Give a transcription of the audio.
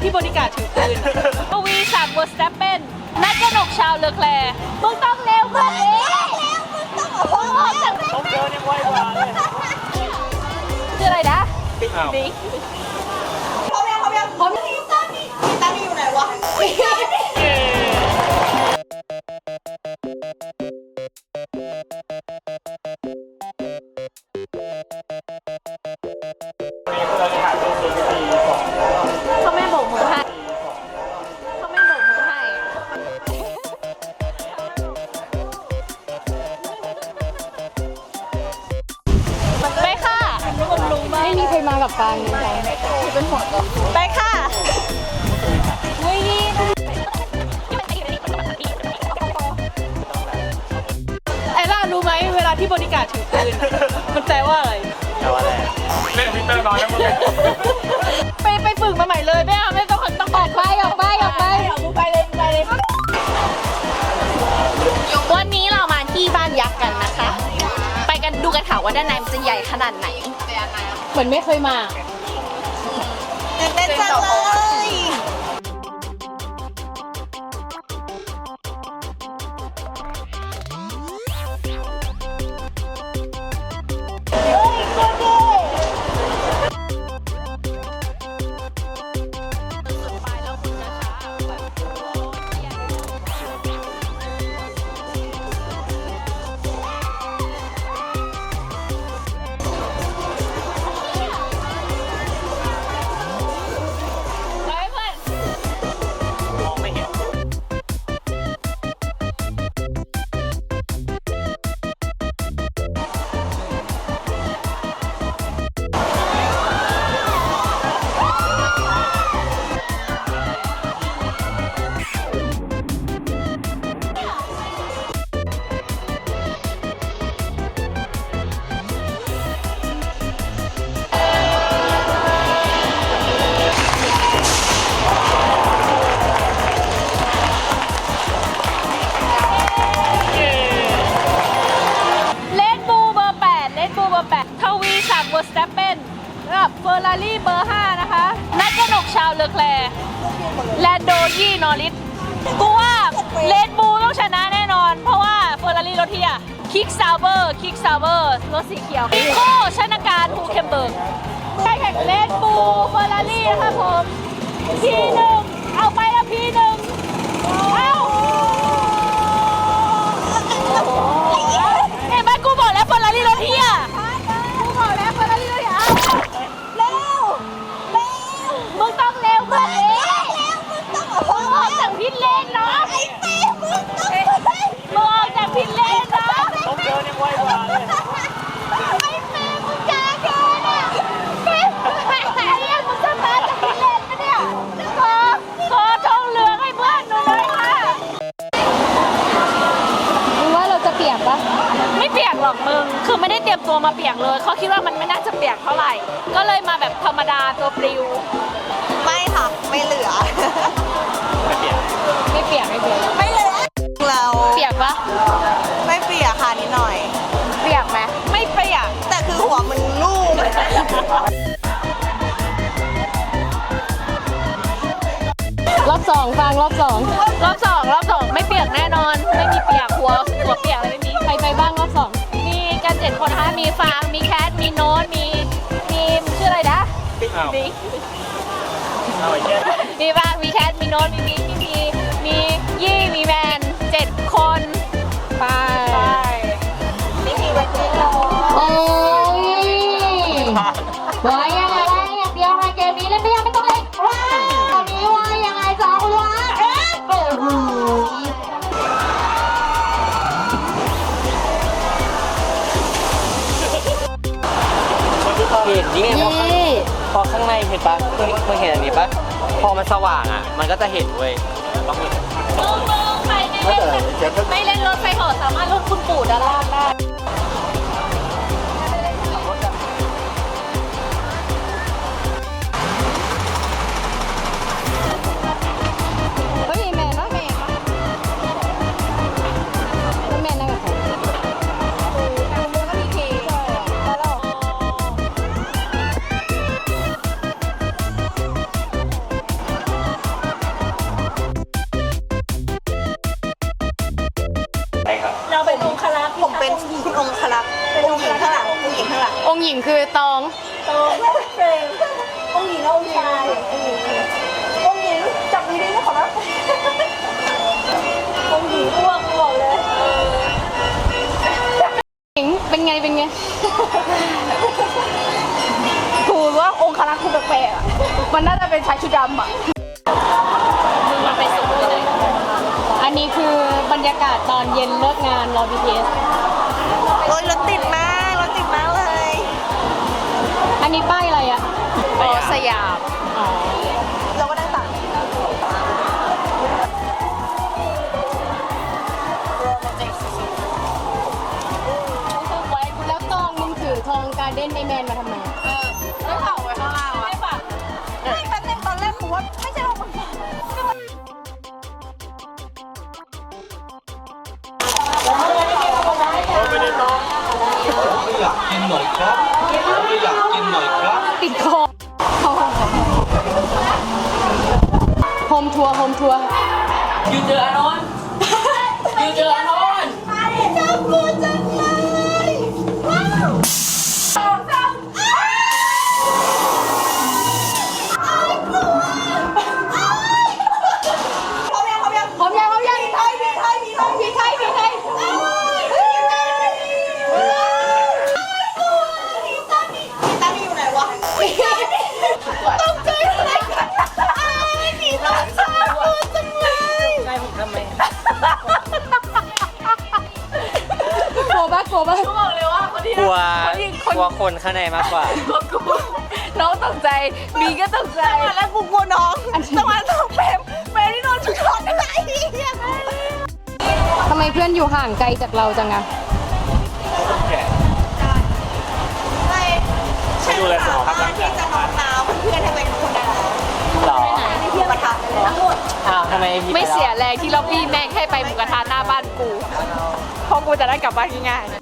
ที่บริการถือปืนปวีศักดิ์เวอร์สแตปเปนนักกนกชาวเลอแคลร์มึงต้องเร็วกว่านี้มึงออกจากต้องเดินยังไวกว่าเลยชื่ออะไรนะบิ๊กเขายังเขายังผมที่ตั้งนี่ที่ตั้งนี่อยู่ไหนวะมีเราจะถ่ายรูปสี่สี่สองเขาไม่ ไหมไม่มีใครมากับการเลยเป็นหัวก่อนไปค่ะวิ่งไอ้ล่ารู้ไหมเวลาที่บริการถือปืนมันแปลว่าอะไรแต่ว่าอะไร ค่ะว่าด้านในมันจะใหญ่ขนาดไหนเหมือนไม่เคยมาเต้นจังเลย ร์รารี่เบอร์ 5 นะคะ นักกนกชาวเลอแคลแลนโดยี่นอริสกูว่าเลดบูต้องชนะแน่นอน เพราะว่าเฟอร์รารี่รถเทียคิกซาวเบอร์คิกซาวเบอร์รถสีเขียวอีโคชนาการฮูเคมเบิร์กใช่แข่งเลดบูเฟอร์รารี่นะคะผมพีหนึ่งเอาไปแล้วพีหนึ่ง นเนาะไอ้เต้มึงต้องมึงออกจากพิษเลนเนาะต้องเดินยังไวกว่าเลยไอ้เต้มึงจ้าเกินอะไอ้เหี้มึงจะมาจากพิษเลนปะเนี่ยขอขอทองเหลืองให้เพื่อนหนูหน่อยค่ะมึงว่าเราจะเปียกปะไม่เปียกหรอกมึง คือไม่ได้เตรียมตัวมาเปียกเลย เขาคิดว่ามันไม่น่าจะเปียกเท่าไหร่ ก็เลยมาแบบธรรมดาตัวปลิว ไม่ค่ะ ไม่เหลือ อบสองฟังรอบสองรอบสองรอบสองไม่เปียกแน่นอน ไม่มีเปียกหัวหัวเปียกอะไรไม่มีใครไปบ้างรอบสองมีกันเจ็ดคนนะคะมีฟางมีแคทมีโน้ตมีมีชื่ออะไรนะอ้าวบิ๊กเอาไอ้แค่มีฟางมีแคทมีโน้ตมีบิ๊กมี มียี่มีแมนเจ็ดคนไปไปไม่มีวันนี้หรอโอ้ยว่ายังไงได้อย่ พอข้างในเห็นปะมึงมึงเห็นอันนี้ปะพอมันสว่างอะ มันก็จะเห็นเว้ยต้องมีมึงมึงใครไม่เล่นไม่เล่นรถไฟเหอสามารถรถคุณปู่ด้านล่างได้ ค์หญิงคือตองโตแม่เฟรมองค์หญิงและองค์ชายองค์หญิงจับดีๆนะขอรับองค์หญิงอ้วกอ้วกเลยหญิงเป็นไงเป็นไงถูกว่าองค์คณะคุณแปลกๆอะมันน่าจะเป็นชายชุดดำอะ มันไปสุดเลยอันนี้คือบรรยากาศตอนเย็นเลิกงานรอ BTS นนี้ป้ายอะไรอะอ๋อสยามอ๋อเราก็นั่งตักไว้แล้วตองมึงถือทองการเด้นไอแมนมาทำไมแล้วเผาไว้ข้างล่างอะไม่แป๊บนึงตอนแรกผมว่าไม่ใช่เราคนเดียว หน่อยครับไม่อยากกินหน่อยครับ ติดคอโฮมทัวร์โฮมทัวร์ยูเจออานนท์ โกรธปะโกรธปะบอกเลยว่าคนที่กลัวกลัวคนข้างในมากกว่าน้องตกใจบีก็ตกใจ จังหวะแรกกูกลัวน้องจังหวะสองเปรมเปรมที่โดนชุดทอดอะไรเนี่ยทำไมเพื่อนอยู่ห่างไกลจากเราจังอะไม่ใช่ดูแลสุขภาพร่างกาย ที่จะนอนน้ำเพื่อนทำไมทุกคนได้แล้วหรอที่พี่ประทับไปเลยทั้งหมดอ้าวทำไมพี่ไม่ปแล้วเสียแรงที่ล็อบบี้แม่งให้ไปหมูกระทะหน้าบ้านกูเพราะกูจะได้กลับบ้านง่ายๆ